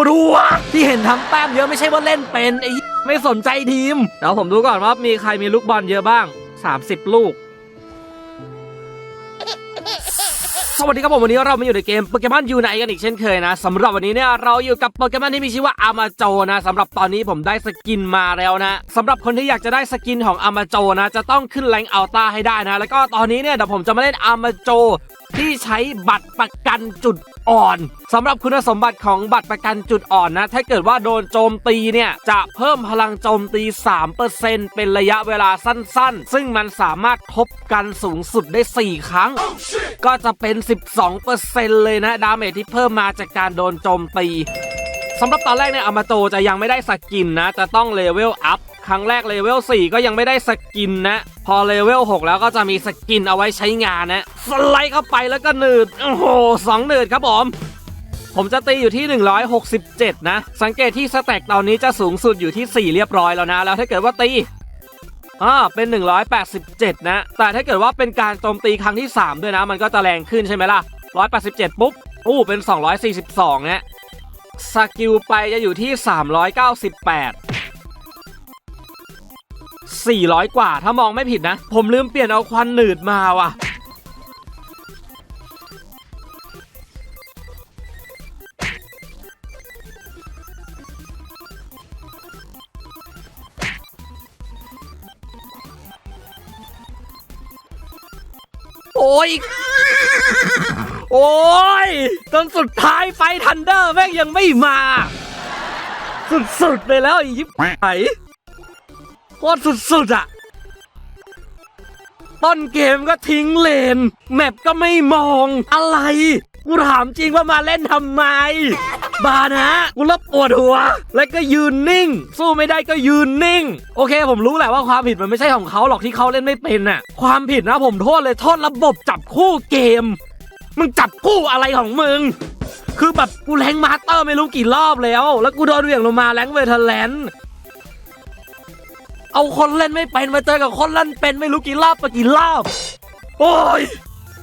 ปวดหัวที่เห็นทำแต้มเยอะไม่ใช่ว่าเล่นเป็นไอ้ไม่สนใจทีมเดี๋ยวผมดูก่อนว่ามีใครมีลูกบอลเยอะบ้าง 30 ลูกสวัสดีครับผมวันนี้เรามาอยู่ในเกมโปเกมอนยูไนกันอีกเช่นเคยนะสำหรับวันนี้เนี่ยเราอยู่กับโปเกมอนที่มีชื่อว่าอามาโจนะสำหรับตอนนี้ผมได้สกินมาแล้วนะสำหรับคนที่อยากจะได้สกินของอามาโจนะ จะต้องขึ้นแรงอัลต้าให้ได้นะ แล้วก็ตอนนี้เนี่ยเดี๋ยวผมจะมาเล่นอามาโจที่ใช้บัตรประกันจุด อ่อนสำหรับคุณสมบัติของบัตรประกันจุดอ่อนนะ ถ้าเกิดว่าโดนโจมตีเนี่ยจะเพิ่มพลังโจมตี 3%เป็นระยะเวลาสั้นๆ ซึ่งมันสามารถทบกันสูงสุดได้ 4 ครั้ง ก็จะเป็น 12%เลยนะ ดาเมจที่เพิ่มมาจากการโดนโจมตี สำหรับตอนแรกเนี่ยอามาโตจะยังไม่ได้สกินนะ จะต้องเลเวลอัพครั้งแรกเลเวล4ก็ยังไม่ได้สกินนะ พอเลเวล6แล้วก็จะมีสกินเอาไว้ใช้งานนะสไลด์เข้าไปแล้วก็หนืดโอ้โหสองหนืดครับผมผมจะตีอยู่ที่ 167 นะ สังเกตที่สแต็กตอนนี้จะสูงสุดอยู่ที่ 4 เรียบร้อยแล้วนะ แล้วถ้าเกิดว่าตีอ่าเป็น 187 นะ แต่ถ้าเกิดว่าเป็นการโจมตีครั้งที่ 3 ด้วยนะ มันก็จะแรงขึ้นใช่ไหมล่ะ 187 ปุ๊บ อู้ เป็น 242 นะ สกิลไปจะอยู่ที่ 398 400 กว่าถ้ามองไม่ผิดนะ ผมลืมเปลี่ยนเอาควันหนืดมาว่ะ โอ้ย โอ้ยจนสุดท้ายไฟทันเดอร์แม่งยังไม่มา สุดๆไปแล้วอียิบไหโคตรสุดๆอะต้นเกมก็ทิ้งเลน แมปก็ไม่มองอะไร กูถามจริงว่ามาเล่นทำไม บานะกูรับปวดหัว แล้วก็ยืนนิ่ง สู้ไม่ได้ก็ยืนนิ่ง โอเค ผมรู้แหละว่าความผิดมันไม่ใช่ของเขาหรอกที่เขาเล่นไม่เป็นน่ะ ความผิดนะผมโทษเลยโทษระบบจับคู่เกม มึงจับคู่อะไรของมึง คือแบบกูแรงมาสเตอร์ไม่รู้กี่รอบแล้ว แล้วกูโดนเหวี่ยงลงมาแรงเวทแลนด์เอาคนเล่นไม่เป็นมาเจอกับคนเล่นเป็นไม่รู้กี่รอบไปกี่รอบ โอ้ย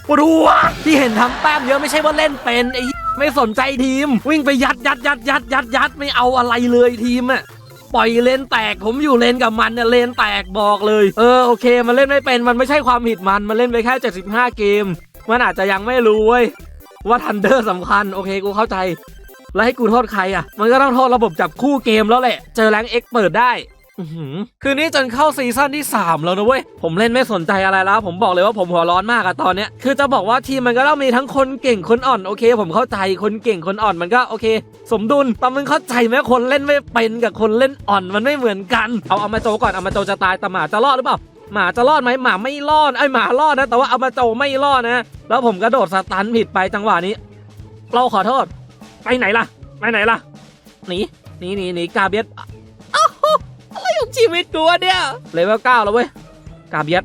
ปวดหัวที่เห็นทำแต้มเยอะไม่ใช่ว่าเล่นเป็นไอ้ไม่สนใจทีม วิ่งไปยัดยัดยัดยัดยัดยัดไม่เอาอะไรเลยทีมอะปล่อยเลนแตกผมอยู่เลนกับมันเนี่ยเลนแตกบอกเลย เออโอเค มันเล่นไม่เป็นมันไม่ใช่ความผิดมัน มันเล่นไปแค่ 75 เกม มันอาจจะยังไม่รู้เว้ยว่าทันเดอร์สำคัญโอเคกูเข้าใจ แล้วให้กูโทษใครอะ มันก็ต้องโทษระบบจับคู่เกมแล้วแหละ เจอแรงเอ็กเปิดได้คืนนี้จนเข้าซีซั่นที่ 3 แล้วนะเว้ย ผมเล่นไม่สนใจอะไรแล้ว ผมบอกเลยว่าผมหัวร้อนมากอะตอนเนี้ย คือจะบอกว่าทีมมันก็ต้องมีทั้งคนเก่งคนอ่อนโอเค ผมเข้าใจคนเก่งคนอ่อนมันก็โอเค สมดุลแต่มึงเข้าใจไหมคนเล่นไม่เป็นกับคนเล่นอ่อนมันไม่เหมือนกัน เอาเอามาโจก่อนเอามาโจจะตายต่หมาจะรอดหรือเปล่า หมาจะรอดไหมหมาไม่รอดไอหมารอดนะ แต่ว่าเอามาโจไม่รอดนะ แล้วผมกระโดดสตันผิดไปจังหวะนี้ เราขอโทษ ไปไหนล่ะ ไปไหนล่ะหนีหนีหนีหนีกาเบียสอะไรของชีวิตกูวะเนี่ยเลเวลเก้าแล้วเว้ยกาเบียส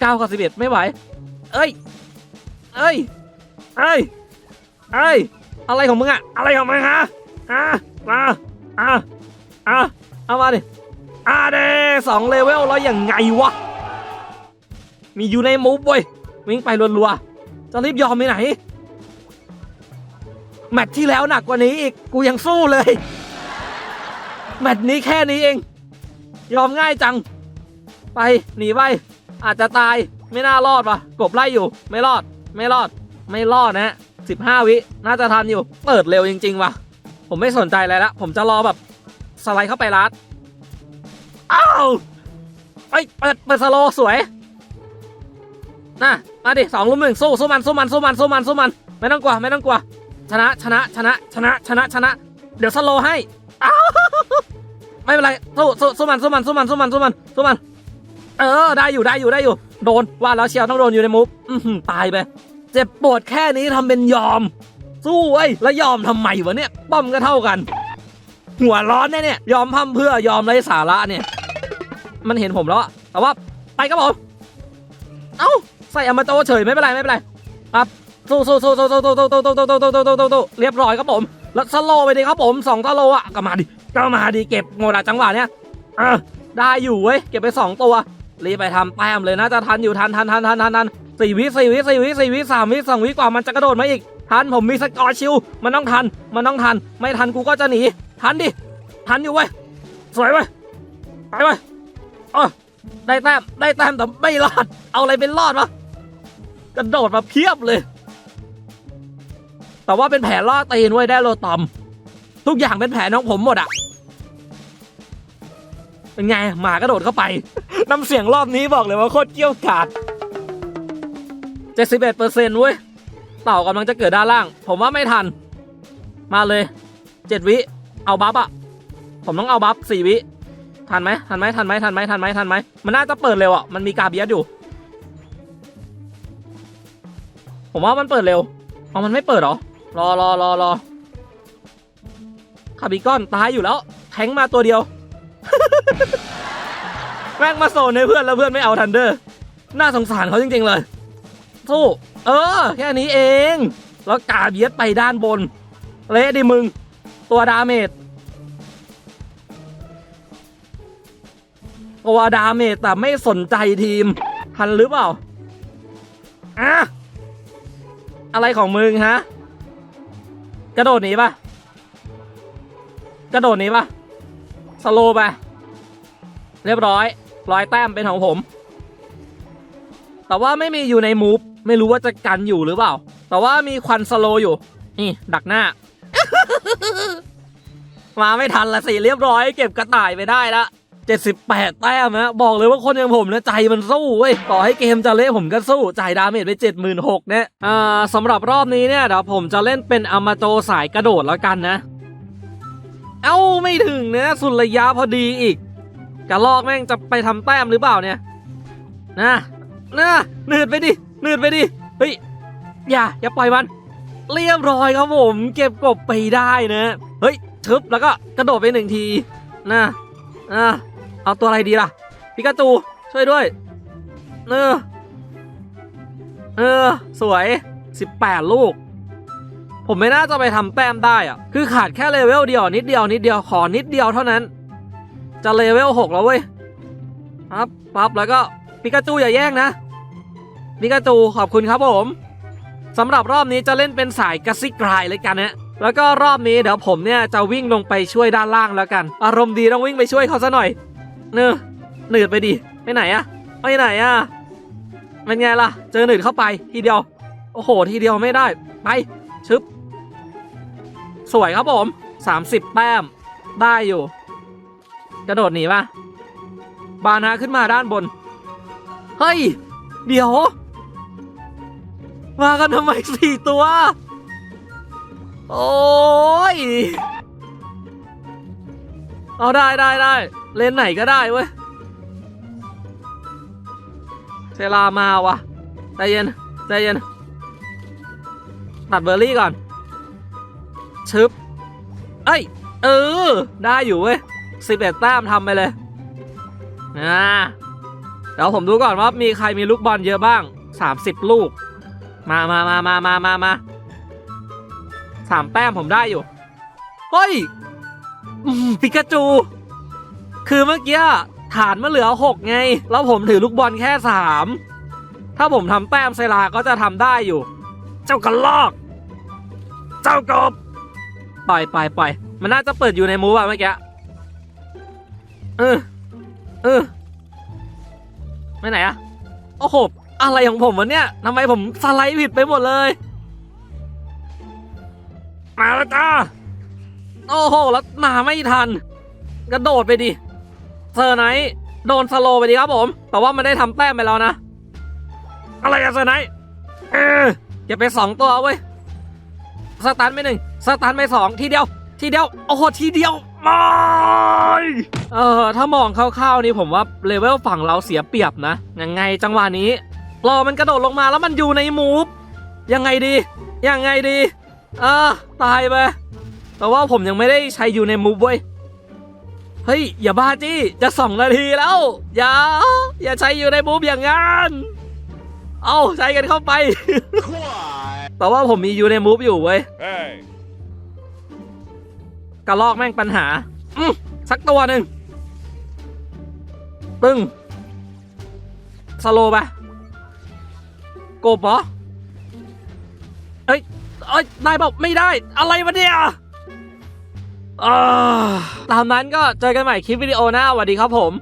เก้ากับสิบเอ็ดไม่ไหว เอ้ย เอ้ย เอ้ย เอ้ย อะไรของมึงอะอะไรของมึงฮะอะมาอะอะเอามาดิ อะเดสองเลเวลแล้วอย่างไงวะ มีอยู่ในมูฟเว้ยวิ่งไปรัวๆ จะรีบยอมไปไหน แมตช์ที่แล้วหนักกว่านี้อีก กูยังสู้เลย แมตช์นี้แค่นี้เอง ยอมง่ายจัง ไปหนีไป อาจจะตายไม่น่ารอดวะกบไล่อยู่ ไม่รอด ไม่รอด ไม่รอดนะสิบห้าวิ น่าจะทันอยู่ เปิดเร็วจริง ๆ ว่ะ ผมไม่สนใจอะไรละ ผมจะรอแบบ สไลด์เข้าไปรัด อ้าวไปเปิดเปิดสโลสวยน่ะมาดิสองลุมหนึ่งสู้สู้มันสู้มันสู้มันสู้มันสู้มัน ไม่ต้องกลัวไม่ต้องกลัวชนะชนะชนะชนะชนะชนะ เดี๋ยวสโลให้อ้าวไม่เป็นไรสู้สู้สู้มันสู้มันสู้มันสู้มันสู้มันสู้มัน เออ ได้อยู่ได้อยู่ได้อยู่ โดนว่าแล้วเชียวต้องโดนอยู่ในมุฟตายไปเจ็บปวดแค่นี้ทำเป็นยอม สู้เว้แล้วยอมทำไมวะเนี่ยป้อมก็เท่ากัน หัวร้อนแน่เนี่ยยอมพัมเพื่อยอมไร้สาระเนี่ย มันเห็นผมแล้วอะแต่ว่าไปครับผมเอ้าใส่อมาโตเฉยไม่เป็นไรไม่เป็นไรครับสู้สู้สู้สู้สู้สู้สู้สู้สู้สู้สู้สู้สู้สู้สู้เรียบร้อยครับผม แล้วสโลไปดิครับผมสองสโลอะก็มาดิก็มาดิเก็บโงดอะจังหวะเนี้ยเออได้อยู่เว้ยเก็บไปสองตัวรีบไปทำแต้มเลยนะจะทันอยู่ทันทันทันทันทันทันสี่วิสี่วิสี่วิสี่วิสามวิสองวิกว่ามันจะกระโดดมาอีก ทันผมมีสกอร์ชิลมันต้องทัน มันต้องทัน ไม่ทันกูก็จะหนี ทันดิ ทันอยู่เว้ย สวยเว้ย ไปเว้ยเออได้แต้ม ได้แต้มแต่ไม่รอด เอาอะไรเป็นรอดวะ กระโดดมาเพียบเลย แต่ว่าเป็นแผลล่อตีนไว้ยได้โลตอม ทุกอย่างเป็นแผลน้องผมหมดอะเป็นไง หมากระโดดเข้าไป น้ำเสียงรอบนี้บอกเลยว่าโคตรเกี้ยวกาด71เปอร์เซ็นต์เว้ย เต่ากำลังจะเกิดด้านล่าง ผมว่าไม่ทัน มาเลยเจ็ดวิ เอาบัฟอะผมต้องเอาบัฟสี่วิ ทันไหมทันไหมทันไหมทันไหมทันไหมทันไหมมันน่าจะเปิดเร็วอะมันมีกาเบียสอยู่ ผมว่ามันเปิดเร็วเอามันไม่เปิดหรอ รอรอรอรอคาบิกอนตายอยู่แล้ว แทงมาตัวเดียว แม่งมาโซนให้เพื่อนแล้วเพื่อนไม่เอาทันเดอร์ น่าสงสารเขาจริงๆเลย สู้ เออ แค่นี้เอง แล้วกาเบียสไปด้านบน เละดิมึง ตัวดาเมจตัวดาเมจแต่ไม่สนใจทีม ทันหรือเปล่าอะอะไรของมึงฮะ กระโดดหนีปะกระโดดหนีปะสโลว์ไป เรียบร้อย ร้อยแต้มเป็นของผม แต่ว่าไม่มีอยู่ในมูฟไม่รู้ว่าจะกันอยู่หรือเปล่า แต่ว่ามีควันสโลอยู่ นี่ดักหน้า มาไม่ทันละสิเรียบร้อย เก็บกระต่ายไปได้ละ78 แต้มนะบอกเลยว่าคนอย่างผมนะใจมันสู้เว้ยต่อให้เกมจะเละผมก็สู้จ่ายดาเมจไป 76,000เนี่ยอ่าสำหรับรอบนี้เนี่ยเดี๋ยวผมจะเล่นเป็นอามาโจสายกระโดดแล้วกันนะ เอ้าไม่ถึงนะสุดระยะพอดีอีกกระลอกแม่งจะไปทำแต้มหรือเปล่าเนี่ยนะนะหนืดไปดิ หนืดไปดิ เฮ้ย อย่า อย่าปล่อยมัน เรียบร้อยครับผม เก็บกบไปได้นะ เฮ้ยชึบแล้วก็กระโดดไปหนึ่งทีนะอะเอาตัวอะไรดีล่ะ ปิกาจูช่วยด้วย เออ เออ สวย 18 ลูก ผมไม่น่าจะไปทำแต้มได้อะคือขาดแค่เลเวลเดียวนิดเดียวนิดเดียวขอนิดเดียวเท่านั้น จะเลเวล 6 แล้วเว้ยปับปั๊บแล้วก็ปิกาจูอย่าแย่งนะ ปิกาจูขอบคุณครับผมสำหรับรอบนี้จะเล่นเป็นสายกระซิกรายเลยกันนะแล้วก็รอบนี้เดี๋ยวผมเนี่ยจะวิ่งลงไปช่วยด้านล่างแล้วกัน อารมณ์ดีต้องวิ่งไปช่วยเขาซะหน่อยเนื้อหนืดไปดิไปไหนอะไปไหนอะเป็นไงล่ะ เจอหนืดเข้าไปทีเดียว โอ้โห ทีเดียวไม่ได้ ไปชึบ สวยครับผม 30 แต้ม ได้อยู่ กระโดดหนีป่ะ บานาขึ้นมาด้านบน เฮ้ย เดี๋ยว มากันทำไมสี่ตัว โอ้ย เอาได้ได้ได้ เลนไหนก็ได้เว้ย เซรามาวะใจเย็นใจเย็น ตัดเบอร์รี่ก่อน ชึบ เอ้ย เออ ได้อยู่เว้ยสิบเอ็ดแต้มทำไปเลยนะเดี๋ยวผมดูก่อนว่ามีใครมีลูกบอลเยอะบ้าง 30 ลูก มามามามามามามาสามแต้มผมได้อยู่ เฮ้ยปิกาจู คือเมื่อกี้ฐานมันเหลือหกไง แล้วผมถือลูกบอลแค่สามถ้าผมทำแต้มไซลาก็จะทำได้อยู่ เจ้ากระลอก เจ้ากบปล่อยปล่อยปล่อยมันน่าจะเปิดอยู่ในมูฟอะเมื่อกี้เออเออไปไหนอะโอ้โห อะไรของผมวะเนี่ยทำไมผมสไลด์ผิดไปหมดเลย มาแล้วจ้าโอ้โห แล้วมาไม่ทัน กระโดดไปดิเซอร์ไนท์โดนสโลไปดิครับผม แต่ว่ามันได้ทำแต้มไปแล้วนะ อะไรอะเซอร์ไนท์เอออย่าไปสองตัวเว้ยสตันไปหนึ่งสตันไปสองทีเดียว ทีเดียว โอ้โห ทีเดียวไม่เออถ้ามองคร่าวๆนี่ผมว่าเลเวลฝั่งเราเสียเปรียบนะยังไงจังหวะนี้ รอมันกระโดดลงมาแล้วมันอยู่ในมูฟยังไงดี ยังไงดี เออตายไป แต่ว่าผมยังไม่ได้ใช้อยู่ในมูฟเว้ย เฮ้ย อย่าบ้าจี้จะสองนาทีแล้ว อย่า อย่าใช้อยู่ในมูฟอย่างนั้น เอาใช้กันเข้าไป แต่ว่าผมมีอยู่ในมูฟอยู่เว้ย Hey. กระลอกแม่งปัญหา อืมสักตัวหนึ่งตึงสโลว์ไปโกบเหรอเอ้ยเอ้ยนายบอกไม่ได้ อะไรวะเนี่ยอ่าตามนั้นก็เจอกันใหม่คลิปวิดีโอหน้าสวัสดีครับผม